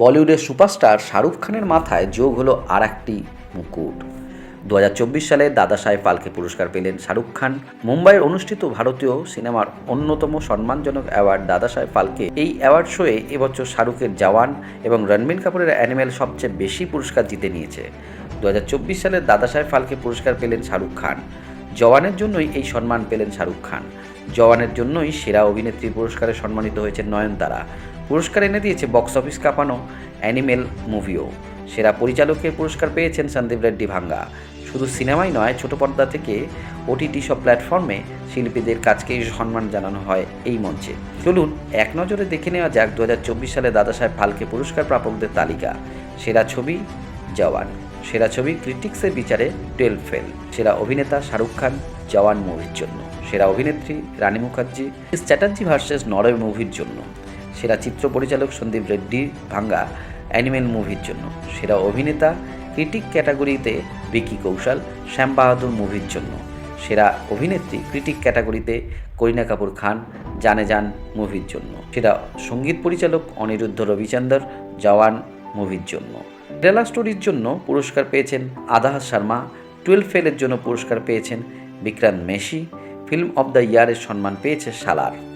বলিউডের সুপারস্টার শাহরুখ খানের মাথায় যোগ হলো আর একটি মুকুট। দু হাজার চব্বিশ সালে দাদা সাহেব ফালকে পুরস্কার পেলেন শাহরুখ খান। মুম্বাইয়ের অনুষ্ঠিত ভারতীয় সিনেমার অন্যতম সম্মানজনক অ্যাওয়ার্ড দাদা সাহেব ফালকে এই অ্যাওয়ার্ড শোয়ে এবছর শাহরুখের জওয়ান এবং রণবীর কাপুরের অ্যানিমেল সবচেয়ে বেশি পুরস্কার জিতে নিয়েছে। দু সালে দাদা সাহেব ফালকে পুরস্কার পেলেন শাহরুখ খান। জওয়ানের জন্যই এই সম্মান পেলেন শাহরুখ খান। জওয়ানের জন্যই সেরা অভিনেত্রী পুরস্কারে সম্মানিত হয়েছে নয়নতারা। পুরস্কার এনে দিয়েছে বক্স অফিস কাঁপানো, অ্যানিমেল মুভিও। সেরা পরিচালকের পুরস্কার পেয়েছেন সন্দীপ রেড্ডি ভাঙ্গা। শুধু সিনেমাই নয়, ছোট পর্দা থেকে ওটিটি সব প্ল্যাটফর্মে শিল্পীদের কাজকেই সম্মান জানানো হয় এই মঞ্চে। চলুন, এক নজরে দেখে নেওয়া যাক দু হাজার চব্বিশ সালে দাদা সাহেব ফালকে পুরস্কার প্রাপকদের তালিকা। সেরা ছবি, জওয়ান। সেরা ছবি ক্রিটিক্সের বিচারে টুয়েলভ ফেল। সেরা অভিনেতা শাহরুখ খান জওয়ান মুভির জন্য। সেরা অভিনেত্রী রানী মুখার্জি চ্যাটার্জি ভার্সেস নরওয়ে মুভির জন্য। সেরা চিত্র পরিচালক সন্দীপ রেড্ডি ভাঙ্গা অ্যানিমেল মুভির জন্য। সেরা অভিনেতা ক্রিটিক ক্যাটাগরিতে বিকি কৌশল, শ্যাম বাহাদুর মুভির জন্য। সেরা অভিনেত্রী ক্রিটিক ক্যাটাগরিতে করিনা কাপুর খান, জানে যান মুভির জন্য। সেরা সংগীত পরিচালক অনিরুদ্ধ রবিচন্দর, জওয়ান মুভির জন্য। কেরালা স্টোরির জন্য পুরস্কার পেয়েছেন আদাহ শর্মা, টুয়েলভ ফেলের জন্য পুরস্কার পেয়েছেন Vikrant Massey, film of the ইয়ারের সম্মান পেয়েছে সালার।